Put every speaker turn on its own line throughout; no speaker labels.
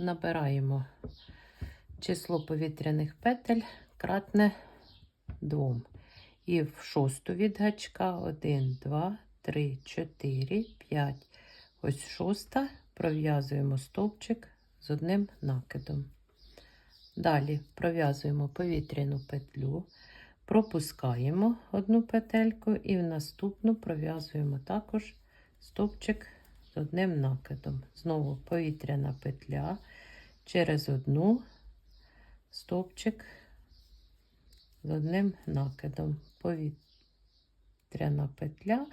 набираємо число повітряних петель кратне 2. І в шосту від гачка 1, 2, 3, 4, 5. Ось шоста. Пров'язуємо стовпчик з одним накидом. Далі пров'язуємо повітряну петлю, пропускаємо одну петельку і в наступну пров'язуємо також стовпчик з одним накидом. Знову повітряна петля через одну стовпчик з одним накидом. Повітряна петля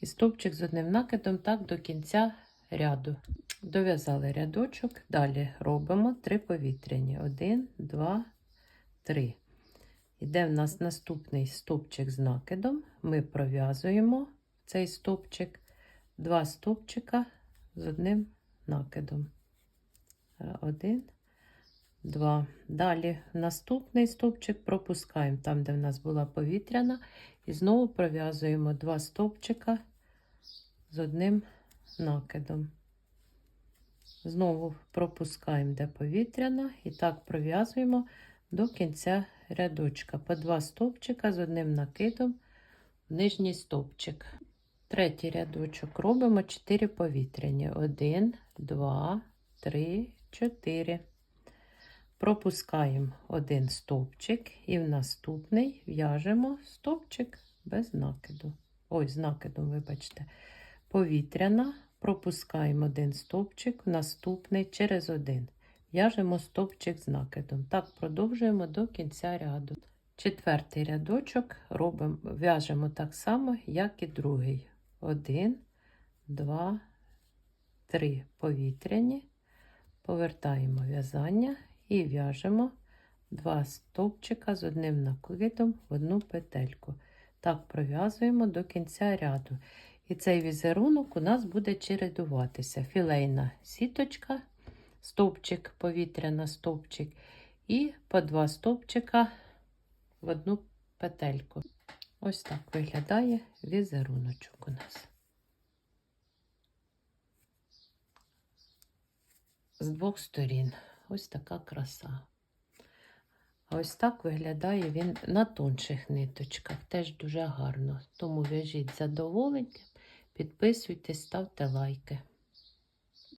і стовпчик з одним накидом так до кінця ряду. Дов'язали рядочок, далі робимо три повітряні. Один, два, три. Іде в нас наступний стовпчик з накидом. Ми пров'язуємо цей стовпчик, два стовпчика з одним накидом. Один, два. Далі наступний стовпчик пропускаємо там, де в нас була повітряна, і знову пров'язуємо два стовпчика з одним накидом. Знову пропускаємо, де повітряна, і так пров'язуємо до кінця рядочка. По два стовпчика з одним накидом в нижній стовпчик. Третій рядочок робимо 4 повітряні. 1, 2, 3, 4. Пропускаємо один стовпчик і в наступний в'яжемо стовпчик без накиду. Ой, з накидом, вибачте. Повітряна, пропускаємо один стовпчик, наступний через один. В'яжемо стовпчик з накидом. Так продовжуємо до кінця ряду. Четвертий рядочок робимо, в'яжемо так само, як і другий. Один, два, три повітряні, повертаємо в'язання і в'яжемо два стовпчика з одним накидом в одну петельку. Так пров'язуємо до кінця ряду. І цей візерунок у нас буде чередуватися. Філейна сіточка, стовпчик, повітряна стовпчик і по два стовпчика в одну петельку. Ось так виглядає візеруночок у нас. З двох сторін. Ось така краса. Ось так виглядає він на тонших ниточках. Теж дуже гарно. Тому в'яжіть задоволення, підписуйтесь, ставте лайки.